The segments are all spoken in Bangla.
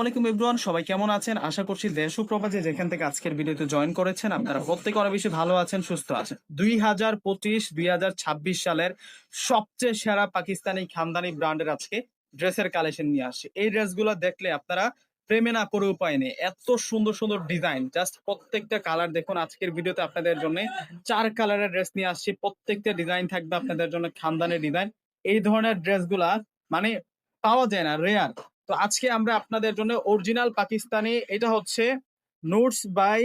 আসসালামাইকুম এভরিওয়ান, সবাই কেমন আছেন? আশা করছি দেশ ও প্রবাসে যেখান থেকে আজকের ভিডিওতে জয়েন করেছেন, আপনারা প্রত্যেকে অনেক বেশি ভালো আছেন, সুস্থ আছেন। দুই হাজার পঁচিশ, দুই হাজার ছাব্বিশ সালের সবচেয়ে সেরা পাকিস্তানি খানদানি ব্র্যান্ডের আজকে ড্রেসের কালেকশন নিয়ে আসছে। এই ড্রেসগুলো দেখলে আপনারা প্রেমে না করে উপায় নেই। এত সুন্দর সুন্দর ডিজাইন, জাস্ট প্রত্যেকটা কালার দেখুন আজকের ভিডিওতে আপনাদের জন্য। চার কালারের ড্রেস নিয়ে আসছি, প্রত্যেকটা ডিজাইন থাকবে আপনাদের জন্য খানদানের ডিজাইন। এই ধরনের ড্রেসগুলা মানে পাওয়া যায় না রেয়ার তো আজকে আমরা আপনাদের জন্য অরিজিনাল পাকিস্তানি, এটা হচ্ছে notes by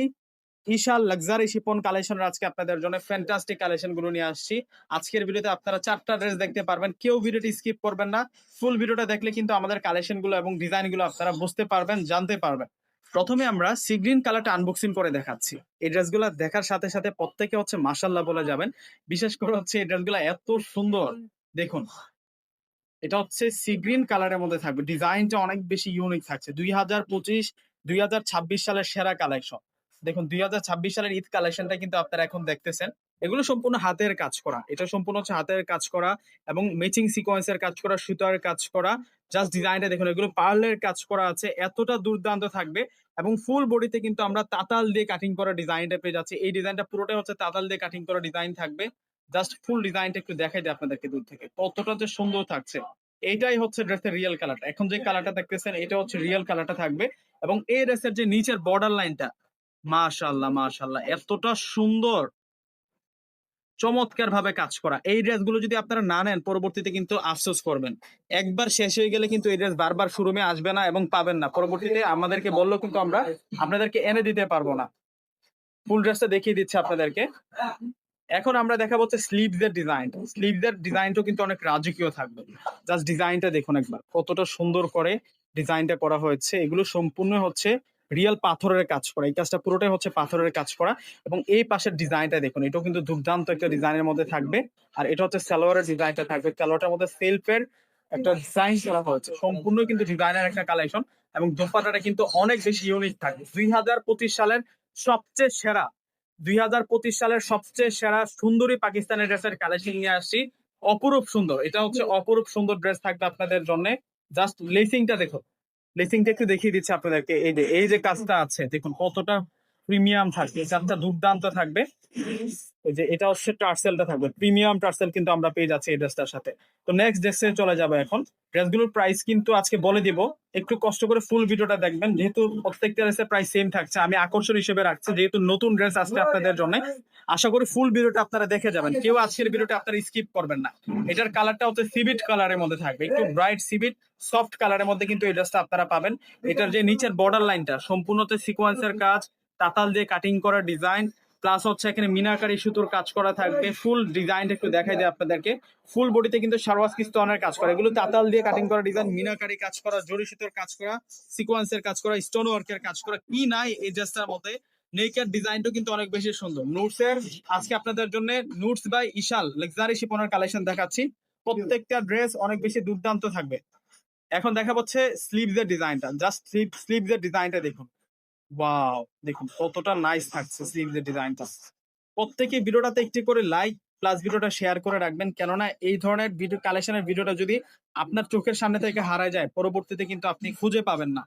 Ishal luxury chiffon collection আজকে আপনাদের জন্য ফ্যান্টাস্টিক কালেকশনগুলো নিয়ে আসছি। আজকের ভিডিওতে আপনারা চারটা ড্রেস দেখতে পারবেন, কেউ ভিডিওটি স্কিপ করবেন না। ফুল ভিডিওটা দেখলে কিন্তু আমাদের কালেকশনগুলো এবং ডিজাইনগুলো আপনারা বুঝতে পারবেন, জানতে পারবেন। প্রথমে আমরা সি গ্রিন কালারটা আনবক্সিং করে দেখাচ্ছি। এই ড্রেসগুলো দেখার সাথে সাথে প্রত্যেকে হচ্ছে মাসাল্লাহ বলে যাবেন। বিশেষ করে হচ্ছে এই ড্রেসগুলো এত সুন্দর, দেখুন। এটা হচ্ছে সি গ্রিন কালারের মধ্যে থাকবে। ডিজাইনটা অনেক বেশি ইউনিক থাকছে। দুই হাজার পঁচিশ, দুই হাজার ছাব্বিশ সালের সেরা কালেকশন দেখুন, দুই হাজার ছাব্বিশ সালের ঈদ কালেকশনটা কিন্তু আপনারা এখন দেখতেছেন। এগুলো সম্পূর্ণ হাতের কাজ করা। এটা সম্পূর্ণ হচ্ছে হাতের কাজ করা এবং ম্যাচিং সিকোয়েন্সের কাজ করা সুতার কাজ করা। জাস্ট ডিজাইনটা দেখুন, এগুলো পার্লের কাজ করা আছে। এতটা দুর্দান্ত থাকবে এবং ফুল বডিতে কিন্তু আমরা তাতাল দিয়ে কাটিং করা ডিজাইনটা পেয়ে যাচ্ছি। এই ডিজাইনটা পুরোটাই হচ্ছে তাতাল দিয়ে কাটিং করা ডিজাইন থাকবে। জাস্ট ফুল ডিজাইনটা একটু দেখাই দিই আপনাদেরকে দূর থেকে। কতটা যে সুন্দর থাকছে। এইটাই হচ্ছে ড্রেসের রিয়েল কালারটা এখন যে কালারটা দেখতেছেন, এটা হচ্ছে রিয়েল কালারটা থাকবে। এবং এই ড্রেসের যে নিচের বর্ডার লাইনটা মাশাল্লাহ মাশাল্লাহ এতটা সুন্দর। চমৎকার ভাবে কাজ করা। এই ড্রেসগুলো যদি আপনারা না নেন, পরবর্তীতে কিন্তু আফসোস করবেন। একবার শেষ হয়ে গেলে কিন্তু এই ড্রেস বারবার শোরুমে আসবে না এবং পাবেন না। পরবর্তীতে আমাদেরকে বললেও কিন্তু আমরা আপনাদেরকে এনে দিতে পারব না। ফুল ড্রেসটা দেখিয়ে দিচ্ছি আপনাদেরকে। এখন আমরা দেখা হচ্ছে স্লিভস এর ডিজাইন স্লিভস এর ডিজাইনটাও কিন্তু অনেক রাজকীয় থাকবে। জাস্ট ডিজাইনটা দেখুন একবার। কতটা সুন্দর করে ডিজাইনটা করা হয়েছে। এগুলো সম্পূর্ণ হচ্ছে রিয়েল পাথরের কাজ করা। এই কাজটা পুরোটাই হচ্ছে পাথরের কাজ করা। এবং এই পাশের ডিজাইনটা দেখুন, এটাও কিন্তু দুর্দান্ত একটা ডিজাইনের মধ্যে থাকবে। আর এটা হচ্ছে সালোয়ারের ডিজাইনটা থাকবে। সালোয়ারটার মধ্যে সেলফের একটা ডিজাইন করা হয়েছে। সম্পূর্ণ কিন্তু ডিজাইনের একটা কালেকশন এবং দোপাটাটা কিন্তু অনেক বেশি ইউনিক থাকবে দুই হাজার পঁচিশ সালের সবচেয়ে সেরা দুই হাজার পঁচিশ সালের সবচেয়ে সেরা সুন্দরী পাকিস্তানের ড্রেসের কালেকশন নিয়ে আসছি। অপরূপ সুন্দর। এটা হচ্ছে অপরূপ সুন্দর ড্রেস থাকবে আপনাদের জন্য। জাস্ট লেসিংটা দেখো লেসিংটা একটু দেখিয়ে দিচ্ছি আপনাদেরকে। এই যে এই যে কাজটা আছে দেখুন কতটা প্রিমিয়াম থাকবে কাজটা দুর্দান্ত থাকবে। এই যে এটা হচ্ছে টার্সেলটা থাকবে, প্রিমিয়াম টার্সেল কিন্তু আমরা পেয়ে যাচ্ছি এই ড্রেসটার সাথে। তো নেক্সট ড্রেসে চলে যাব এখন। ড্রেসগুলোর প্রাইস কিন্তু আজকে বলে দিব, একটু কষ্ট করে ফুল ভিডিওটা দেখবেন, যেহেতু প্রত্যেকটা ড্রেসের প্রাইস সেম থাকছে, আমি আকর্ষণ হিসেবে রাখছি, যেহেতু নতুন ড্রেস আসছে আপনাদের জন্য। আশা করি ফুল ভিডিওটা আপনারা দেখে যাবেন, কেউ আজকের ভিডিওটা আপনারা স্কিপ করবেন না। এটার কালারটা হচ্ছে সিবিট কালারের মধ্যে থাকবে, একটু ব্রাইট সিবিট সফট কালারের মধ্যে কিন্তু এই ড্রেসটা আপনারা পাবেন। এটার যে নিচের বর্ডার লাইনটা সম্পূর্ণতে সিকোয়েন্সের কাজ তাতাল দিয়ে কাটিং করা ডিজাইন প্লাস হচ্ছে এখানে মিনাকারি সুতোর কাজ করা থাকবে। ফুল ডিজাইনটা একটু দেখাই দেয় আপনাদেরকে। ফুল বডিতে কিন্তু সারওয়াসকি স্টোনের কাজ করা। এগুলো তাতাল দিয়ে কাটিং করা ডিজাইন মিনাকারি কাজ করা জরি সুতোর কাজ করা সিকোয়েন্সের কাজ করা স্টোন ওয়ার্কের কাজ করা, কি নাই এই ড্রেসটার মধ্যে নেকের ডিজাইনটা কিন্তু অনেক বেশি সুন্দর। নুটস এর আজকে আপনাদের জন্য নুটস বাই ইশাল লাক্সারি শিপনের কালেকশন দেখাচ্ছি। প্রত্যেকটা ড্রেস অনেক বেশি দুর্দান্ত থাকবে। এখন দেখা হচ্ছে স্লিভস এর ডিজাইনটা জাস্ট স্লিভ স্লিভস এর ডিজাইনটা দেখুন। ওয়াও দেখুন, কতটা নাইস থাকছে স্লিভস এর ডিজাইনটা প্রত্যেকে ভিডিওটাতে একটি করে লাইক প্লাস ভিডিওটা শেয়ার করে রাখবেন। কেননা এই ধরনের ভিডিও কালেকশনের ভিডিওটা যদি আপনার চোখের সামনে থেকে হারায় যায়, পরবর্তীতে কিন্তু আপনি খুঁজে পাবেন না।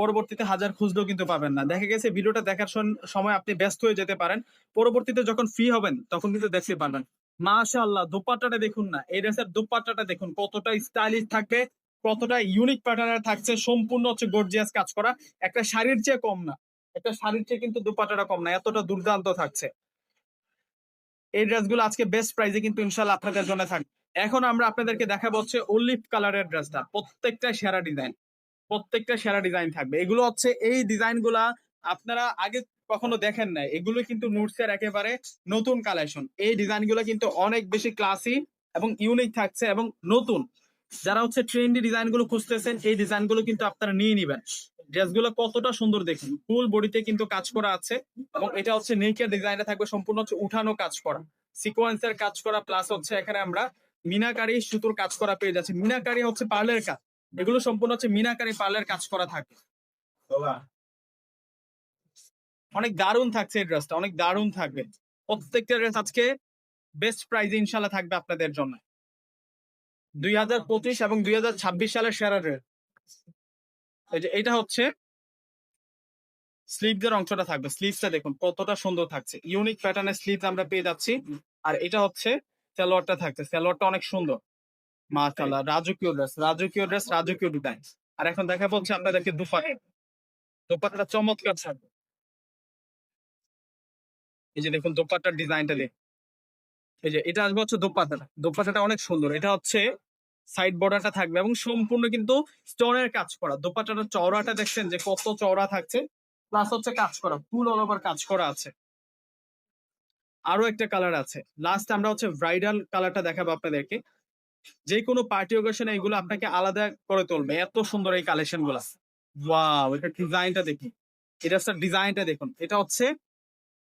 পরবর্তীতে হাজার খুঁজলেও কিন্তু পাবেন না। দেখা গেছে ভিডিওটা দেখার সময় আপনি ব্যস্ত হয়ে যেতে পারেন। পরবর্তীতে যখন ফ্রি হবেন, তখন কিন্তু দেখতে পারবেন। মাশাআল্লাহ, দোপাট্টাটা দেখুন না। এই ড্রেসের দোপাট্টাটা দেখুন, কতটা স্টাইলিশ থাকবে। কতটা ইউনিক প্যাটার্নের থাকছে, সম্পূর্ণ হচ্ছে গর্জিয়াস কাজ করা। একটা শাড়ির চেয়ে কম না। একটা শাড়ির চেয়ে কিন্তু দোপাট্টাটা কম না, এতটা দুর্দান্ত থাকছে। এই ড্রেসগুলো আজকে বেস্ট প্রাইসে কিন্তু ইনশাল্লাহ আপনাদের জন্য থাকবে। এখন আমরা আপনাদেরকে দেখাবো হচ্ছে অলিভ কালারের ড্রেসটা প্রত্যেকটা সেরা ডিজাইন প্রত্যেকটা সেরা ডিজাইন থাকবে। এগুলো হচ্ছে এই ডিজাইনগুলা আপনারা আগে কখনো দেখেন নাই। এগুলো কিন্তু নুটসের একেবারে নতুন কালেকশন এই ডিজাইনগুলো কিন্তু অনেক বেশি ক্লাসি এবং ইউনিক থাকছে এবং নতুন। যারা হচ্ছে ট্রেন্ডি ডিজাইনগুলো খুঁজতেছেন এই ডিজাইনগুলো কিন্তু আপনারা নিয়ে নিবেন। ড্রেসগুলো কতটা সুন্দর দেখুন। ফুল বডিতে কিন্তু কাজ করা আছে এবং এটা হচ্ছে নেকের ডিজাইনটা থাকবে সম্পূর্ণ হচ্ছে উঠানো কাজ করা। সিকোয়েন্সের কাজ করা প্লাস হচ্ছে এখানে আমরা মিনাকারি সুতোর কাজ করা পেয়ে যাচ্ছি। মিনাকারি হচ্ছে পার্লের কাজ। এগুলো সম্পূর্ণ হচ্ছে মিনাকারি পার্লের কাজ করা থাকে। অনেক দারুণ থাকছে এই ড্রেসটা অনেক দারুণ থাকবে। প্রত্যেকটা ড্রেস আজকে বেস্ট প্রাইজে ইনশাল্লাহ থাকবে আপনাদের জন্য। দুই হাজার পঁচিশ এবং দুই হাজার ছাব্বিশ সালের সেরা এই যে এটা হচ্ছে স্লিভদের অংশটা থাকবে। স্লিভসটা দেখুন কতটা সুন্দর থাকছে। ইউনিক প্যাটার্নের স্লিভ আমরা পেয়ে যাচ্ছি। আর এটা হচ্ছে সালোয়ারটা থাকছে। সালোয়ারটা অনেক সুন্দর। মাশাআল্লাহ রাজকীয় ড্রেস রাজকীয় ড্রেস রাজকীয় ডিজাইন। আর এখন দেখা বলছে আপনাদেরকে দুপাট দুপাটটা চমৎকার থাকবে। এই যে দেখুন দোপাট্টার ডিজাইনটা দেখ এই যে এটা আসবে হচ্ছে দোপাট্টাটা দোপাট্টাটা অনেক সুন্দর। এটা হচ্ছে সাইড বর্ডারটা থাকবে এবং সম্পূর্ণ কিন্তু স্টোনের কাজ করা। দোপাট্টাটা চওড়াটা দেখছেন যে কত চওড়া থাকছে প্লাস হচ্ছে কাজ করা। ফুল অল ওভার কাজ করা আছে। আরও একটা কালার আছে। লাস্ট আমরা হচ্ছে ব্রাইডাল কালারটা দেখাবো আপনাদেরকে। যে কোনো পার্টি ওকেশনে এগুলো আপনাকে আলাদা করে তুলবে। এত সুন্দর এই কালেকশনগুলা ওয়াও এটা ডিজাইনটা দেখি এটা ডিজাইনটা দেখুন। এটা হচ্ছে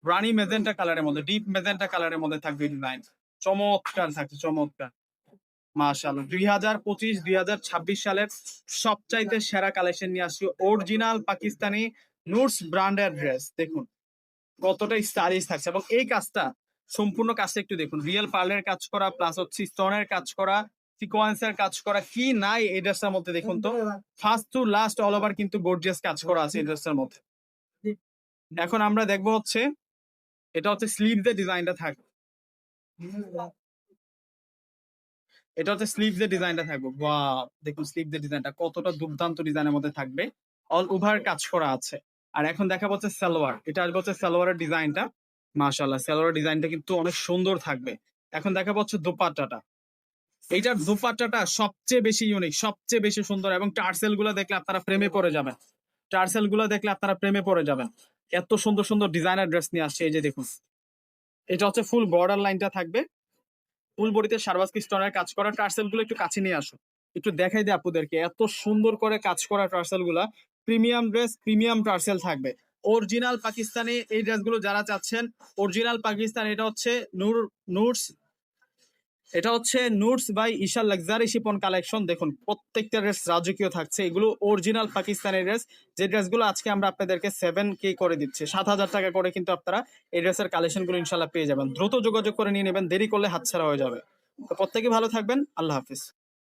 রানি মেজেন্টা কালারের মধ্যে, ডিপ মেজেন্টা কালারের মধ্যে থাকবে ডিজাইন চমৎকার থাকছে, চমৎকার। মাশাআল্লাহ। দুই হাজার পঁচিশ, দুই হাজার ছাব্বিশ সালের সবচাইতে সেরা কালেকশন নিয়ে আসছি অরিজিনাল পাকিস্তানি নুটস ব্র্যান্ডের ড্রেস দেখুন, কতটা স্টাইলিশ থাকছে এবং এই কাজটা, সম্পূর্ণ কাজটা একটু দেখুন। রিয়েল পার্লের কাজ করা প্লাস হচ্ছে স্টোনের কাজ করা সিকোয়েন্সের কাজ করা, কি নাই এই ড্রেসটার মধ্যে দেখুন তো। First to last all over কিন্তু গর্জিয়াস কাজ করা আছে এই ড্রেসটার মধ্যে। এখন আমরা দেখব হচ্ছে এটা হচ্ছে স্লিভসের ডিজাইনটা থাকবে। এটা হচ্ছে স্লিভসের ডিজাইনটা থাকবে। ওয়াও দেখুন স্লিভসের ডিজাইনটা কতটা দুর্দান্ত ডিজাইনের মধ্যে থাকবে। অল ওভার কাজ করা আছে। আর এখন দেখা হচ্ছে সালোয়ার। এটা আসবে হচ্ছে সালোয়ারের ডিজাইনটা মাশাআল্লাহ, সালোয়ারের ডিজাইনটা কিন্তু অনেক সুন্দর থাকবে। এখন দেখা হচ্ছে দোপাট্টাটা। এইটার দোপাট্টাটা সবচেয়ে বেশি ইউনিক সবচেয়ে বেশি সুন্দর এবং টার্সেলগুলো দেখলে আপনারা প্রেমে পড়ে যাবেন। টার্সেলগুলো দেখলে আপনারা প্রেমে পড়ে যাবেন। এত সুন্দর সুন্দর ডিজাইনার ড্রেস নিয়ে আসছে, এই যে দেখুন। এটা হচ্ছে ফুল বর্ডার লাইনটা থাকবে। ফুল বডিতে সার্বাস স্টোনের কাজ করা? টার্সেলগুলো একটু কাছে নিয়ে আসো একটু দেখাই দিই আপুদেরকে এত সুন্দর করে কাজ করা টার্সেলগুলা প্রিমিয়াম ড্রেস প্রিমিয়াম টার্সেল থাকবে। অরিজিনাল পাকিস্তানি এই ড্রেসগুলো যারা চাচ্ছেন অরিজিনাল পাকিস্তান এটা হচ্ছে নূর নুটস এটা হচ্ছে nuts by Isha luxury chiffon collection দেখুন, প্রত্যেকটা ড্রেস রাজকীয় থাকছে। এগুলো অরিজিনাল পাকিস্তানের ড্রেস যে ড্রেসগুলো আজকে আমরা আপনাদেরকে সেভেন কে করে দিচ্ছি। সাত হাজার টাকা করে কিন্তু আপনারা এই ড্রেসের কালেকশনগুলো ইনশাল্লাহ পেয়ে যাবেন। দ্রুত যোগাযোগ করে নিয়ে নেবেন। দেরি করলে হাতছাড়া হয়ে যাবে। তো প্রত্যেকে ভালো থাকবেন। আল্লাহ হাফিজ।